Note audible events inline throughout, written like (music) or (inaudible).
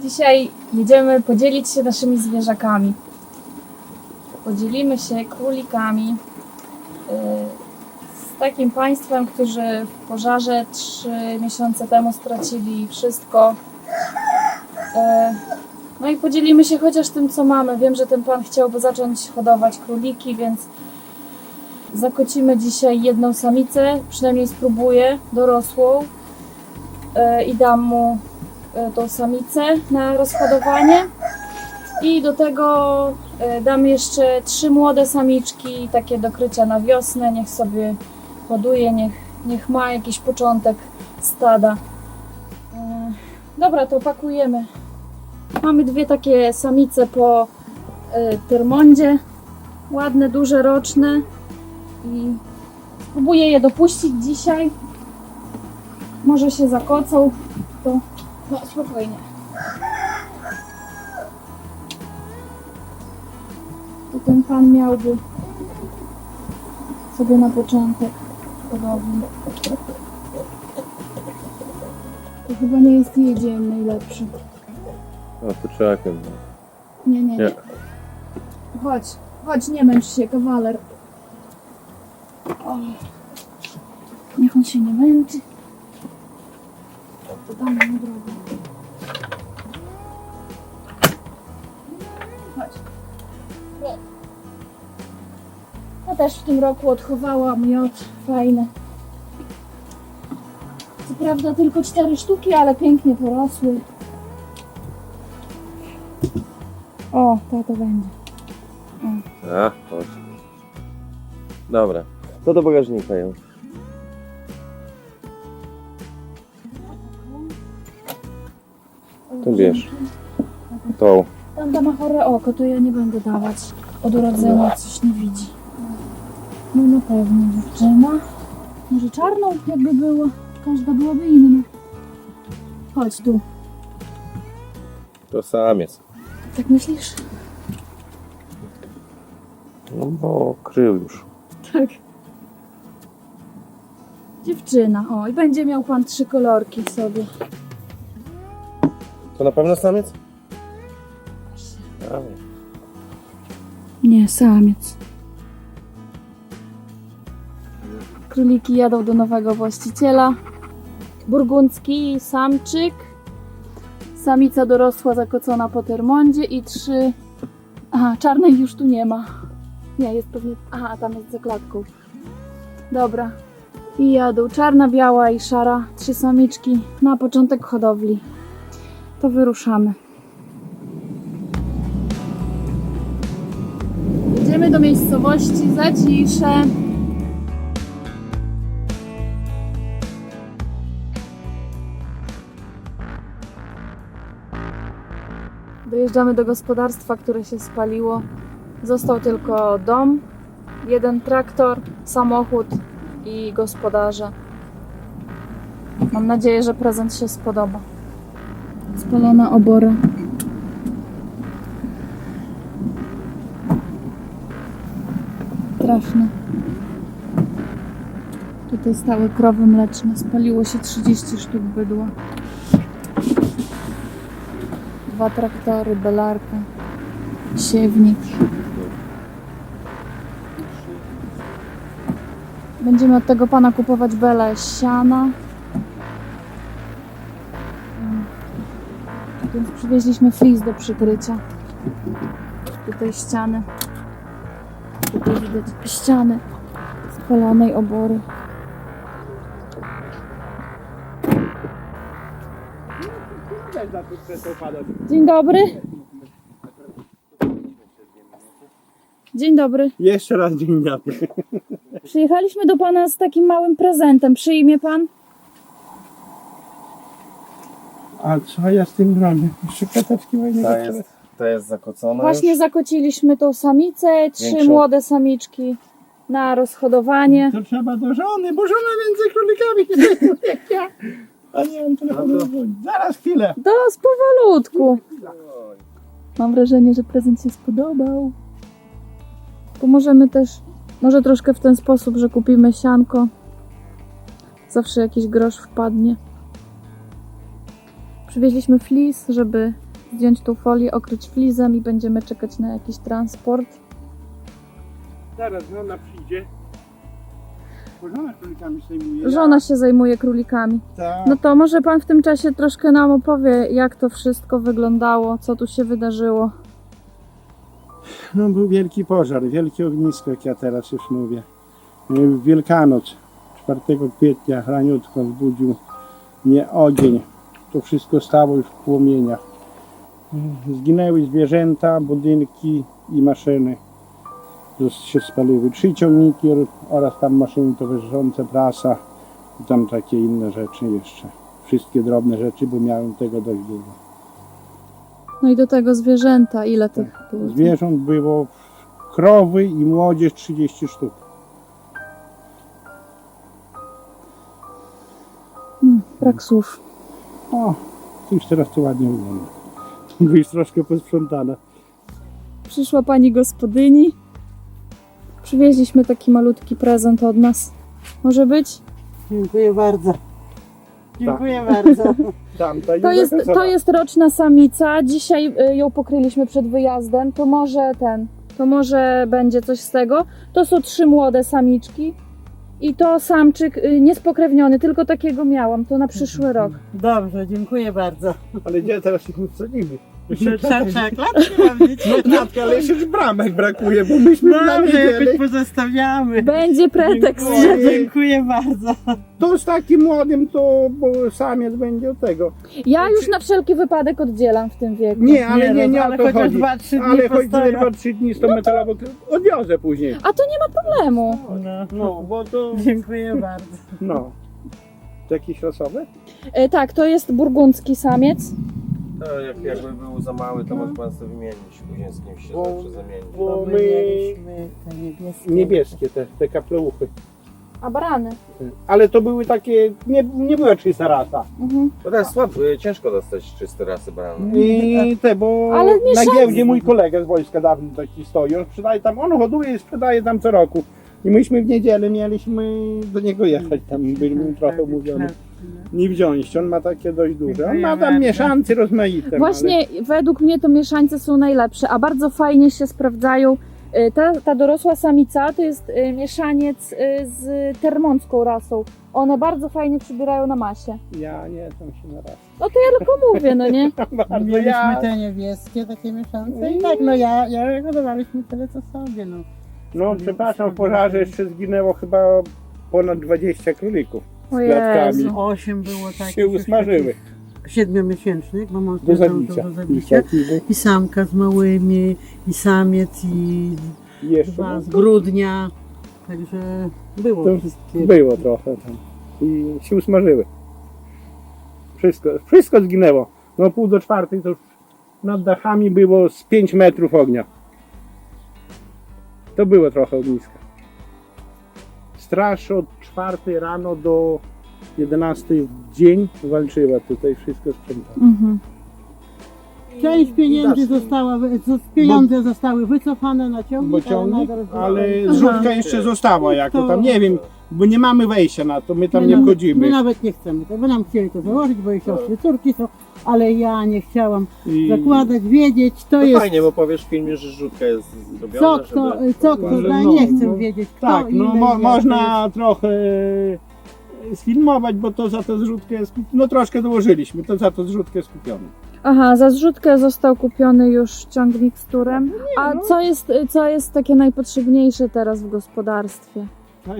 Dzisiaj jedziemy podzielić się naszymi zwierzakami. Podzielimy się królikami yy, z takim państwem, którzy w pożarze trzy miesiące temu stracili wszystko. Yy, No i podzielimy się chociaż tym, co mamy. Wiem, że ten pan chciałby zacząć hodować króliki, więc zakocimy dzisiaj jedną samicę, przynajmniej spróbuję, dorosłą yy, i dam mu tą samicę na rozhodowanie. I do tego e, dam jeszcze trzy młode samiczki, takie do krycia na wiosnę. Niech sobie hoduje, niech, niech ma jakiś początek stada. E, Dobra, to pakujemy. Mamy dwie takie samice po e, termondzie. Ładne, duże, roczne. I spróbuję je dopuścić dzisiaj. Może się zakocą. To no, spokojnie. To ten pan miałby sobie na początek podobny. To chyba nie jest jej dzień najlepszy. A kurczakiem. Nie, nie, Nie. nie. Chodź, chodź, nie męcz się, kawaler. O. Niech on się nie męczy. Chodź. Ja też w tym roku odchowałam miod. Fajne. Co prawda tylko cztery sztuki, ale pięknie porosły. O, to to będzie. A, chodź. Dobra. To do bagażnika ją. To bierz. Tą. Tam ma chore oko, to ja nie będę dawać. Od urodzenia coś nie widzi. No na pewno dziewczyna. Może czarną jakby była. Każda byłaby inna. Chodź tu. To samiec. Tak myślisz? No bo krył już. Tak. Dziewczyna. O, i będzie miał pan trzy kolorki w sobie. To na pewno samiec? Nie, samiec. Króliki jadą do nowego właściciela. Burgundzki samczyk. Samica dorosła zakocona po termondzie i trzy... Aha, czarnej już tu nie ma. Nie, jest pewnie... Aha, tam jest za klatką. Dobra. I jadą czarna, biała i szara. Trzy samiczki na początek hodowli. To wyruszamy. Do miejscowości Zacisze. Dojeżdżamy do gospodarstwa, które się spaliło. Został tylko dom, jeden traktor, samochód i gospodarze. Mam nadzieję, że prezent się spodoba. Spalona obora. Straszne. Tutaj stały krowy mleczne. Spaliło się 30 sztuk bydła. Dwa traktory, belarka, siewnik. Będziemy od tego pana kupować belę siana. Więc przywieźliśmy flis do przykrycia. Tutaj ściany. Widać ściany spalonej obory. Dzień dobry. Dzień dobry. Jeszcze raz dzień dobry. Przyjechaliśmy do pana z takim małym prezentem. Przyjmie pan? A co ja z tym robię? Jeszcze zaczęły. jest, ta jest zakocona Właśnie już. zakociliśmy tą samicę, trzy Większą. młode samiczki na rozhodowanie. To trzeba do żony, bo żona między królikami jak ja. A nie mam telefonu. No do. Zaraz chwilę. Dos powolutku. Mam wrażenie, że prezent się spodobał. Pomożemy też, może troszkę w ten sposób, że kupimy sianko. Zawsze jakiś grosz wpadnie. Przywieźliśmy flis, żeby zdjąć tą folię, okryć flizem i będziemy czekać na jakiś transport. Zaraz żona przyjdzie. Bo żona królikami sejmuje. Żona się zajmuje królikami. Tak. No to może pan w tym czasie troszkę nam opowie, jak to wszystko wyglądało, co tu się wydarzyło. No był wielki pożar, wielkie ognisko, jak ja teraz już mówię. W Wielkanoc, 4 kwietnia, raniutko zbudził mnie ogień. To wszystko stało już w płomieniach. Zginęły zwierzęta, budynki i maszyny. Się spaliły trzy ciągniki oraz tam maszyny towarzyszące, prasa i tam takie inne rzeczy jeszcze. Wszystkie drobne rzeczy, bo miałem tego dość dużo. No i do tego zwierzęta, ile tych było? Zwierząt było krowy i młodzież 30 sztuk. Hmm, brak słów. O, to już teraz to ładnie wygląda. Już troszkę posprzątane. Przyszła pani gospodyni. Przywieźliśmy taki malutki prezent od nas. Może być? Dziękuję bardzo. Dziękuję bardzo. (laughs) Tamta To jest, to jest roczna samica. Dzisiaj y, ją pokryliśmy przed wyjazdem. To może ten, to może będzie coś z tego. To są trzy młode samiczki. I to samczyk y, niespokrewniony, tylko takiego miałam. To na przyszły rok. Dobrze, dziękuję bardzo. Ale gdzie teraz ich wsadzimy? Trzeba klatkę mam mieć. Klatkę, ale jeszcze już bramek brakuje, bo myśmy na Dobrze, jakoś niedzielę. pozostawiamy. Będzie pretekst, Dziękuję, żeby... dziękuję bardzo. To z takim młodym to bo samiec będzie od tego. Ja już na wszelki wypadek oddzielam w tym wieku. Nie, ale nie, nie ale o to chociaż chodzi. dwa, trzy dni Ale chodzi postoją. tylko 3 dni z tą metalową. Odwiozę później. A to nie ma problemu. No, No, bo to... Dziękuję bardzo. No. To jakieś losowe? E, tak, to jest burgundzki samiec. To jak, jakby był za mały, to może pan sobie wymienić. Później z kimś się Bo- zawsze zamienić. bo- Bo my my- mieliśmy te niebieskie. Niebieskie te, te kapleuchy. A barany. Ale to były takie, nie, nie była czysta rasa. Mhm. To teraz słabo, y, ciężko dostać czyste rasy baranów. I te, bo Ale na mieszanki. giełdzie mój kolega z wojska dawny taki stoi, on sprzedaje tam, on hoduje i sprzedaje tam co roku. I myśmy w niedzielę mieliśmy do niego jechać, tam byliśmy trochę umówioni. Nie wziąć, on ma takie dość duże. On ma tam mieszance rozmaite. Właśnie według mnie to mieszańce są najlepsze, a bardzo fajnie się sprawdzają. Y, Ta, ta dorosła samica to jest y, mieszaniec y, z termonską rasą. One bardzo fajnie przybierają na masie. Ale ja nie tam się na raz. No to ja tylko mówię, no nie? (laughs) Bardzo Mieliśmy ja, te niebieskie, takie mieszance i tak, no ja, ja hodowaliśmy tyle co sobie, no. no przepraszam, w pożarze jeszcze zginęło chyba ponad 20 królików. O klatkami. Jezu. Osiem było takich. Się usmażyły Siedmiomiesięcznych, bo mąż do zabicia. do I zabicia. I samka z małymi, i samiec, i jeszcze dwa z grudnia. Także było To wszystkie. Było trochę tam. I się usmażyły. Wszystko, wszystko zginęło. No pół do czwartej to już nad dachami było z 5 metrów ognia. To było trochę ogniska. Straż od czwartej rano do 11 w dzień walczyła tutaj, wszystko sprzątała. Mhm. Część pieniędzy została, wy- zo- pieniądze zostały wycofane na Bo ciągnik, ale nadal ale zrzutka jeszcze została jako tam, nie wiem, bo nie mamy wejścia na to, my tam My nie nawet- wchodzimy. My nawet nie chcemy, to by nam chcieli to założyć, bo ich siostry córki są, ale ja nie chciałam I- zakładać, wiedzieć, to To jest fajnie, bo powiesz w filmie, że rzutka jest zrobiona, co kto, żeby... co kto zna, no, nie chcę no, wiedzieć kto, Tak, no mo, jak można trochę e, sfilmować, bo to za to zrzutkę jest, no troszkę dołożyliśmy, to za to zrzutkę jest kupiony. Aha, za zrzutkę został kupiony już ciągnik z turem. A co jest, co jest takie najpotrzebniejsze teraz w gospodarstwie?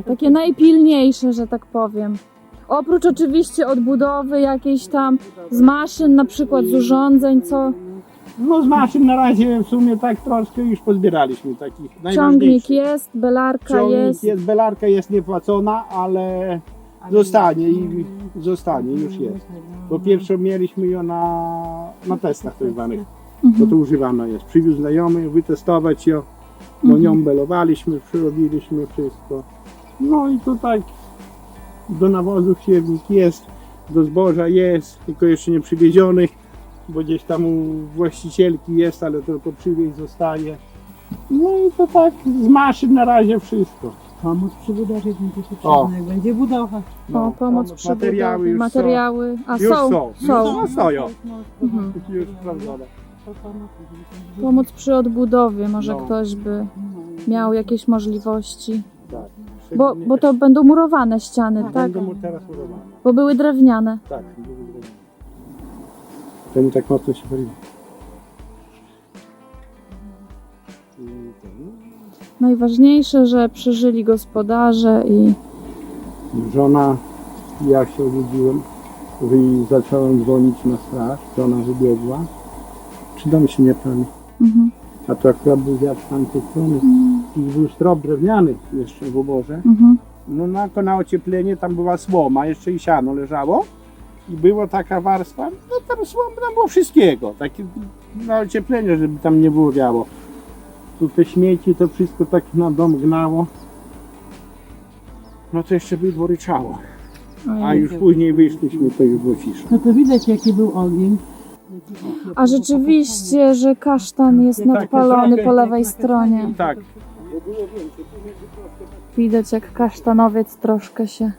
Takie najpilniejsze, że tak powiem. Oprócz oczywiście odbudowy jakiejś tam z maszyn, na przykład z urządzeń, co No z maszyn na razie w sumie tak troszkę już pozbieraliśmy takich ciągnik najważniejszych. jest, belarka Ciągnik jest. jest, belarka jest niepłacona, ale zostanie i zostanie, już jest. Bo pierwszą mieliśmy ją na, na testach tak zwanych, bo Mhm. to używana jest. Przywiózł znajomy, wytestować ją, Mhm. nią belowaliśmy, przyrobiliśmy wszystko. No i to tak do nawozu siewnik jest, do zboża jest, tylko jeszcze nie przywieziony, bo gdzieś tam u właścicielki jest, ale tylko przywieźć zostaje. No i to tak z maszyn na razie wszystko. Pomóc przy budowie będzie O. potrzebna, jak będzie budowa. No, pomoc przy materiały budowie, już materiały. A Już są, są. są. No. Mhm. Już sprawdzone. Pomoc przy odbudowie, może No. ktoś by miał jakieś możliwości. Tak. Bo, Szczególnie bo to będą murowane ściany, tak? Będą mu teraz murowane. Bo były drewniane. Tak. Temu tak mocno się paliło. I ten, Najważniejsze, że przeżyli gospodarze i Żona, ja się obudziłem i zacząłem dzwonić na straż, żona wybiegła. Czy dom się nie pali? mhm. A to akurat był wiatr z tamtej strony. I był strop drewniany jeszcze w oborze. Mhm. No na, to na ocieplenie tam była słoma, jeszcze i siano leżało. I była taka warstwa, no tam słom, tam było wszystkiego. Takie na ocieplenie, żeby tam nie było wiało. Tu te śmieci, to wszystko tak na dom gnało. No to jeszcze bydło ryczało. A Ojej. już później wyszliśmy, to już było cisza. No to widać jaki był ogień. A rzeczywiście, że kasztan jest Tak, nadpalony tak, po tak. lewej stronie. Tak, Widać jak kasztanowiec troszkę się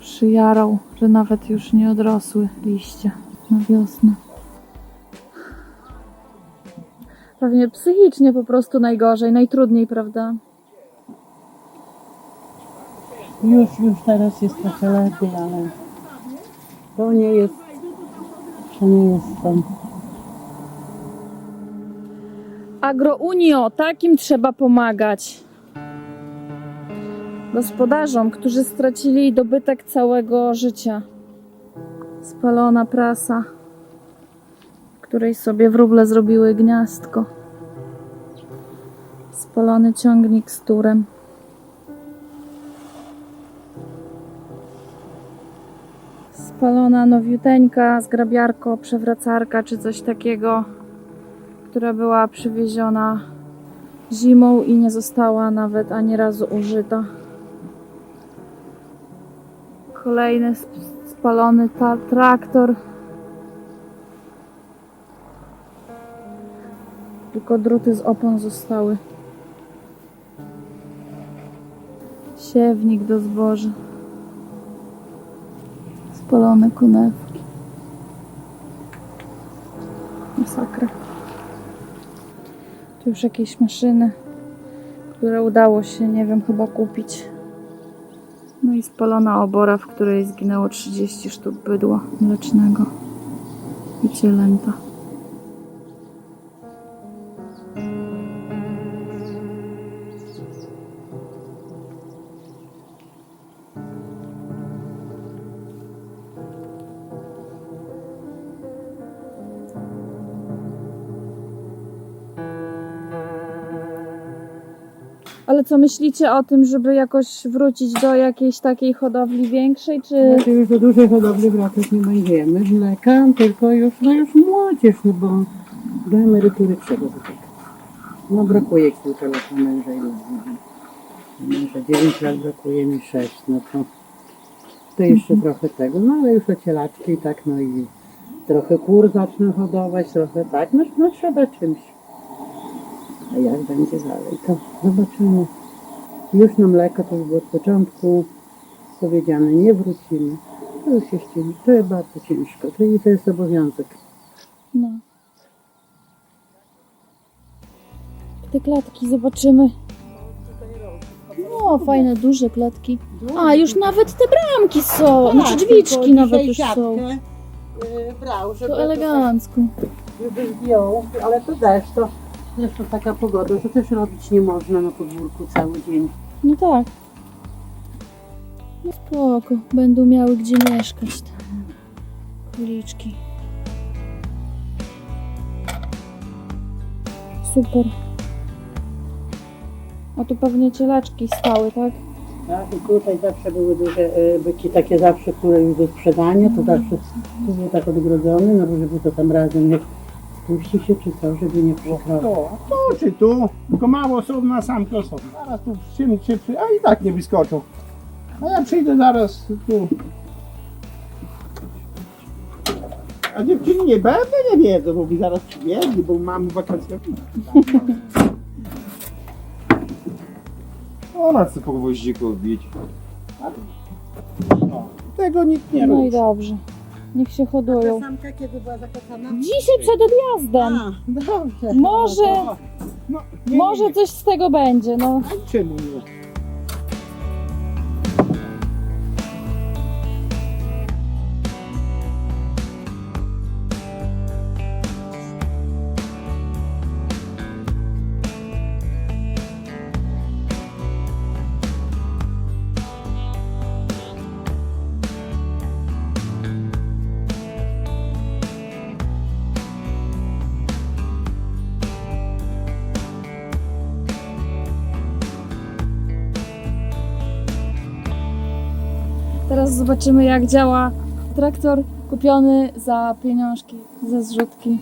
przyjarał, że nawet już nie odrosły liście na wiosnę. Pewnie psychicznie po prostu najgorzej, najtrudniej, prawda? Już, już teraz jest trochę lepiej, ale to nie jest, to nie jest. Agrounio, takim trzeba pomagać. Gospodarzom, którzy stracili dobytek całego życia. Spalona prasa, w której sobie wróble zrobiły gniazdko. Spalony ciągnik z turem. Spalona nowiuteńka, zgrabiarko, przewracarka czy coś takiego która była przywieziona zimą i nie została nawet ani razu użyta. Kolejny sp- spalony traktor. Tylko druty z opon zostały. Siewnik do zboża. Spalone konewki. Masakra. Tu już jakieś maszyny, które udało się, nie wiem, chyba kupić. No i spalona obora, w której zginęło 30 sztuk bydła mlecznego i cielęta. Ale co myślicie o tym, żeby jakoś wrócić do jakiejś takiej hodowli większej, czy... Znaczy już do dużej hodowli wracać nie będziemy, mleka, tylko już, no już młodzież, no bo do emerytury trzeba zaczekać. No brakuje kilka lat męża i na Męża 9 lat brakuje mi 6, no to, to jeszcze trochę tego, no ale już ocielaczki i tak, no i trochę kur zacznę hodować, trochę tak, no, no trzeba czymś. A jak będzie dalej, to zobaczymy. Już na mleko to już było od początku powiedziane, nie wrócimy. To już jest ciężko, to jest bardzo ciężko, to, i to jest obowiązek. No. Te klatki zobaczymy. O, fajne, duże klatki. A, już nawet te bramki są. Znaczy drzwiczki nawet już są. Brał, żeby To elegancko. żeby zdjął, ale to deszcz, to zresztą taka pogoda, to też robić nie można na podwórku cały dzień. No tak. No spoko. Będą miały gdzie mieszkać te króliczki. Super. A tu pewnie cielaczki stały, tak? Tak, i tutaj zawsze były duże e, byki takie zawsze, które już do sprzedania, to zawsze tu był tak odgrodzony, no bo żeby to tam razem nie spuści się czy co, żeby nie przykroczyć. o, tu czy tu, tylko mało są na sam są. Zaraz tu czym się przy... A i tak nie wyskoczą. A ja przyjdę zaraz tu. A dziewczyny nie będę nie wiedzą, bo mi zaraz przybiegli, bo mamy wakacje. Ona chce po gwoździku wbić. Tego nikt nie No i dobrze. Niech się hodują. kiedy była? Dzisiaj przed odjazdem. A, dobrze. Może, No, nie, może nie, nie. coś z tego będzie, no. Czemu nie? Zobaczymy jak działa traktor kupiony za pieniążki ze zrzutki.